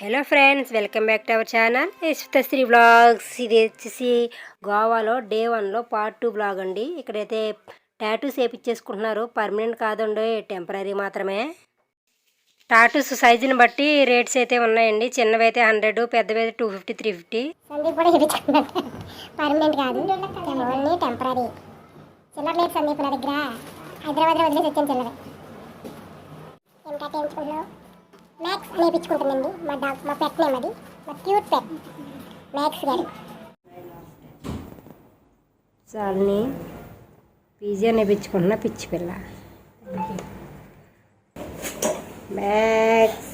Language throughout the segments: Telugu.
Hello friends welcome back to our channel Sri blogs ఇది వచ్చేసి గోవాలో డే వన్లో పార్ట్ టూ బ్లాగ్ అండి. ఇక్కడైతే టాటూస్ వేపించేసుకుంటున్నారు పర్మనెంట్ కాదండి టెంపరీ మాత్రమే. టాటూస్ సైజుని బట్టి రేట్స్ అయితే ఉన్నాయండి. చిన్నవి అయితే హండ్రెడ్ పెద్దవి అయితే two fifty three fifty permanent కాదు. టెంపరీ చిల్లర సందీప్ నా దగ్గర. హైదరాబాద్లో వదిలేసి వచ్చాను చిల్లర ఇంకా మ్యాక్స్ నేర్పించుకుంటుందండి మా డాగ్ మా పెట్ నేమ్ అది. మా క్యూట్ పెట్ మ్యాక్స్ గారు. చాలని పీజీ నేర్పించుకుంటున్నా పిచ్చి పిల్ల. మ్యాక్స్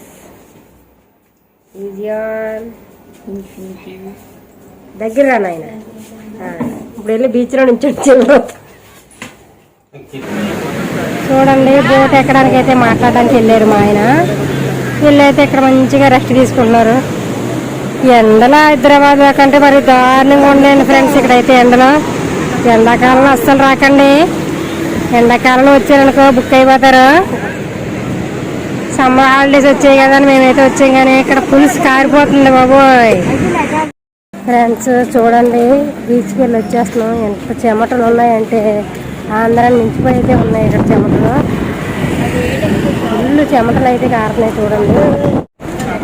పీజియాన్ దగ్గర నాయన. ఆ, ఇప్పుడు వెళ్ళి బీచ్లో నుంచి వచ్చి చూడండి బోట్ ఎక్కడానికి అయితే మాట్లాడడానికి వెళ్ళారు మా ఆయన. వీళ్ళైతే ఇక్కడ మంచిగా రెస్ట్ తీసుకుంటున్నారు. ఎండలో హైదరాబాద్ కంటే మరి దారుణంగా ఉండండి ఫ్రెండ్స్ ఇక్కడైతే ఎండలో. ఎండాకాలంలో అస్సలు రాకండి. ఎండాకాలంలో వచ్చారనుకో బుక్ అయిపోతారు. సమ్మర్ హాలిడేస్ వచ్చాయి కదా అని మేమైతే వచ్చాం కానీ ఇక్కడ పులుసు కారిపోతుంది బాబోయ్. ఫ్రెండ్స్ చూడండి బీచ్కి వెళ్ళి వచ్చేస్తున్నాం. ఎంత చెమటలు ఉన్నాయంటే ఆంధ్ర మించిపోయి అయితే ఉన్నాయి ఇక్కడ చెమటలు. ఫుల్ చెమటలు అయితే కారుతున్నాయి చూడండి.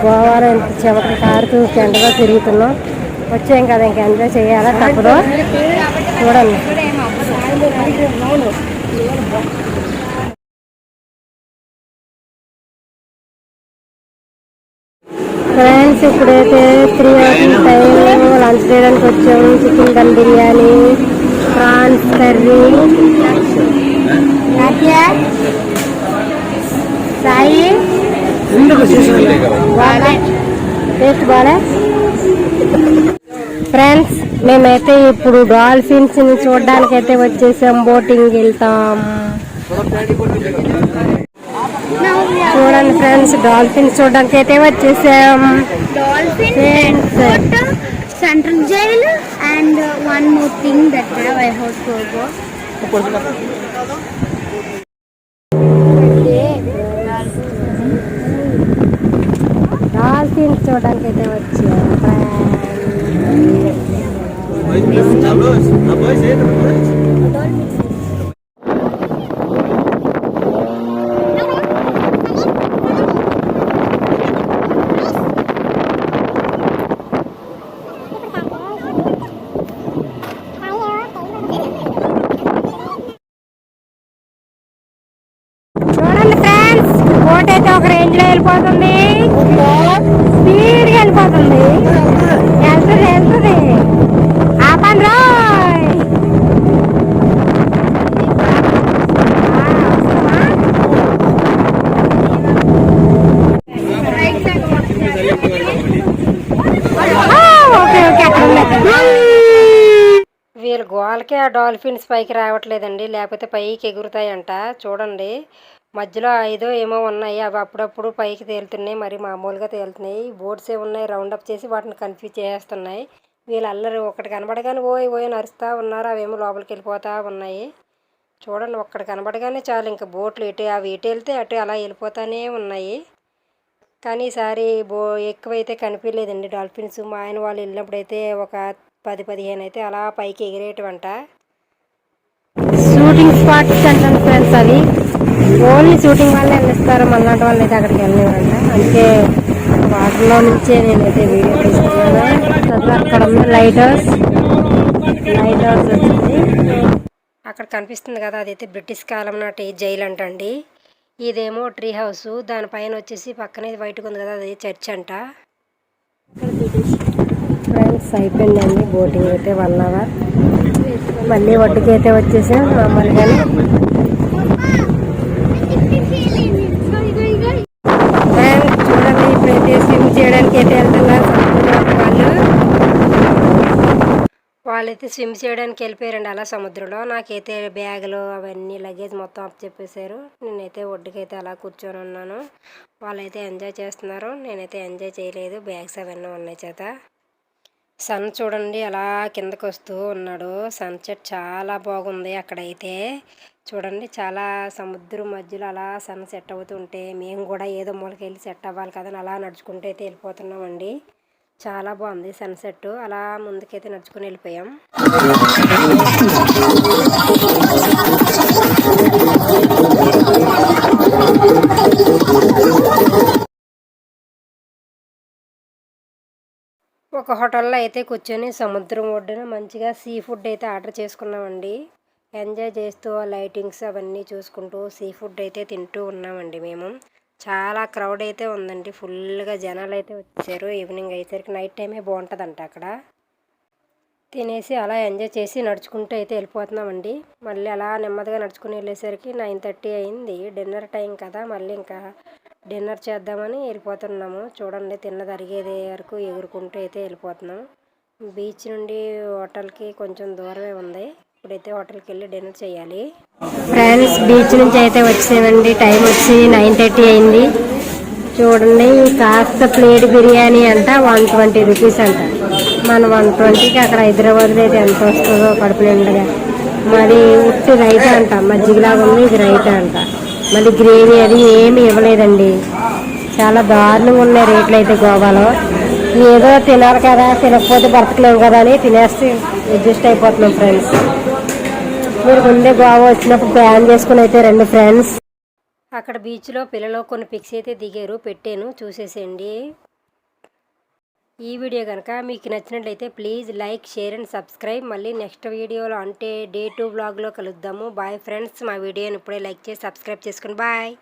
గోవాలో ఎంత చెమటలు కారుతూ ఎండగా తిరుగుతున్నాం. వచ్చాం కదా ఇంకా ఎంజాయ్ చేయాలా? తప్పదు. చూడండి. ఫ్రెండ్స్ ఇప్పుడైతే త్రీ అవర్స్ టైం లంచ్ చేయడానికి వచ్చాము. Chicken dum biryani prawns curry. Sai. Taste బాగా ఫ్రెండ్స్ మేమైతే ఇప్పుడు డాల్ఫిన్స్ని చూడడానికి అయితే వచ్చేసాం బోటింగ్ వెళ్తాం. చూడండి ఫ్రెండ్స్ డాల్ఫిన్స్ చూడడానికి అయితే వచ్చేసాం. Central jail and one more thing that I hope to go dolphins చూడడానికి అయితే వచ్చాం చూడండి ఫ్రెండ్స్ బోట్ అయితే ఒక రేంజ్లో వెళ్ళిపోతుంది వెళ్ళిపోతుంది వెళ్తుంది వెళ్తుంది. ఆపండి రోయ్. వీళ్ళ గోలకి ఆ డాల్ఫిన్స్ పైకి రావట్లేదండి లేకపోతే పైకి ఎగురుతాయంట. చూడండి. మధ్యలో ఐదో ఏమో ఉన్నాయి. అవి అప్పుడప్పుడు పైకి తేలుతున్నాయి. మరి మామూలుగా తేలుతున్నాయి. బోట్స్ ఏ ఉన్నాయి? రౌండ్ అప్ చేసి వాటిని కన్ఫ్యూజ్ చేస్తున్నాయి. వీళ్ళు అల్లరి ఒకటి కనబడగానే ఓయ్ ఓయ్ నరుస్తూ ఉన్నారు. అవేమో లోపలికి వెళ్ళిపోతూ ఉన్నాయి. చూడండి ఒక్కటి కనబడగానే చాలు. ఇంకా బోట్లు ఇటు అవి ఇటు వెళ్తే అటు అలా వెళ్ళిపోతానే ఉన్నాయి. కానీ ఈసారి బో ఎక్కువైతే కనిపించలేదండి డాల్ఫిన్స్. మా ఆయన వాళ్ళు వెళ్ళినప్పుడైతే ఒక పది పదిహేను అయితే అలా పైకి ఎగిరేటవంట షూటింగ్ స్పాట్స్ అంటే ఫ్రెండ్స్ అవి ఓన్లీ షూటింగ్ వాళ్ళే వెళ్ళిస్తారు మళ్ళీ వాళ్ళు అయితే అక్కడికి వెళ్ళలేదంట అందుకే వాటిలో నుంచే నేనైతే వీడియో తీసుకున్నాను అక్కడ ఉంది లైట్ హౌస్ లైట్ హౌస్ వచ్చింది అక్కడ కనిపిస్తుంది కదా అదైతే బ్రిటిష్ కాలం నాటి జైలు అంటండి. ఇదేమో ట్రీ హౌస్. దానిపైన వచ్చేసి పక్కనే వైట్గా ఉంది కదా అది చర్చ్ అంట. ఫ్రెండ్స్ అయిపోయిందండి బోటింగ్ అయితే వన్ అవర్. మళ్ళీ ఒడ్డుకి అయితే వచ్చేసాం మామూలుగానే ఫ్రెండ్స్ చూడండి ఇప్పుడైతే స్విమ్ చేయడానికి అయితే వెళ్తున్నారు సముద్రంలోకి వాళ్ళు వాళ్ళైతే స్విమ్ చేయడానికి వెళ్ళిపోయారండి అలా సముద్రంలో. నాకైతే బ్యాగులు అవన్నీ లగేజ్ మొత్తం అప్ చెప్పేశారు నేనైతే ఒడ్డుకైతే అలా కూర్చొని ఉన్నాను. వాళ్ళైతే ఎంజాయ్ చేస్తున్నారు. నేనైతే ఎంజాయ్ చేయలేదు. బ్యాగ్స్ అవన్నీ ఉన్నాయి చేత. సన్ చూడండి అలా కిందకు వస్తూ ఉన్నాడు. సన్సెట్ చాలా బాగుంది అక్కడైతే. చూడండి చాలా సముద్రం మధ్యలో అలా సన్ సెట్ అవుతుంటే మేము కూడా ఏదో మూలకెళ్ళి సెట్ అవ్వాలి కదా అని అలా నడుచుకుంటూ అయితే వెళ్ళిపోతున్నామండి. చాలా బాగుంది సన్సెట్ అలా ముందుకైతే నడుచుకుని వెళ్ళిపోయాం. ఒక హోటల్లో అయితే కూర్చొని సముద్రం ఒడ్డున మంచిగా సీ ఫుడ్ అయితే ఆర్డర్ చేసుకున్నామండి. ఎంజాయ్ చేస్తూ లైటింగ్స్ అవన్నీ చూసుకుంటూ సీ ఫుడ్ అయితే తింటూ ఉన్నామండి మేము. చాలా క్రౌడ్ అయితే ఉందండి. ఫుల్గా జనాలు అయితే వచ్చారు. ఈవినింగ్ అయ్యేసరికి నైట్ టైమే బాగుంటుందంట అక్కడ. తినేసి అలా ఎంజాయ్ చేసి నడుచుకుంటూ అయితే వెళ్ళిపోతున్నామండి. మళ్ళీ అలా నెమ్మదిగా నడుచుకుని వెళ్ళేసరికి నైన్ థర్టీ అయింది. డిన్నర్ టైం కదా. మళ్ళీ ఇంకా డిన్నర్ చేద్దామని వెళ్ళిపోతున్నాము. చూడండి తిన్నది వరకు ఎగురుకుంటూ అయితే వెళ్ళిపోతున్నాం. బీచ్ నుండి హోటల్కి కొంచెం దూరమే ఉంది. ఇప్పుడైతే హోటల్కి వెళ్ళి డిన్నర్ చేయాలి. ఫ్రెండ్స్ బీచ్ నుంచి అయితే వచ్చేవండి. టైం వచ్చి నైన్ థర్టీ అయింది. చూడండి కాస్త ప్లేట్ బిర్యానీ అంట వన్ ట్వంటీ రూపీస్ అంట. మన వన్ ట్వంటీకి అక్కడ హైదరాబాద్లో అయితే ఎంత వస్తుందో కడుపు నిండుగా. మరి ఉట్టి రైత అంట మజ్జిగలాగా ఉంది ఇది రైత అంట. మళ్ళీ గ్రేవీ అది ఏమి ఇవ్వలేదండి. చాలా దారుణంగా ఉన్నాయి రేట్లు అయితే గోవాలో. ఏదో తినాలి కదా తినకపోతే బ్రతకలేము కదా అని తినేస్తే అడ్జస్ట్ అయిపోతున్నాం ఫ్రెండ్స్. మీరు ముందే గోవా వచ్చినప్పుడు ప్లాన్ చేసుకుని అయితే రండి ఫ్రెండ్స్. అక్కడ బీచ్లో పిల్లలు కొన్ని పిక్స్ అయితే దిగారు పెట్టాను చూసేసేయండి. ఈ వీడియో కనుక మీకు నచ్చినట్లయితే please like share and subscribe మళ్ళీ నెక్స్ట్ వీడియోలో అంటే డే టూ బ్లాగ్లో కలుద్దాము. బాయ్ ఫ్రెండ్స్ మా వీడియోని ఇప్పుడే లైక్ చేసి సబ్స్క్రైబ్ చేసుకోండి బాయ్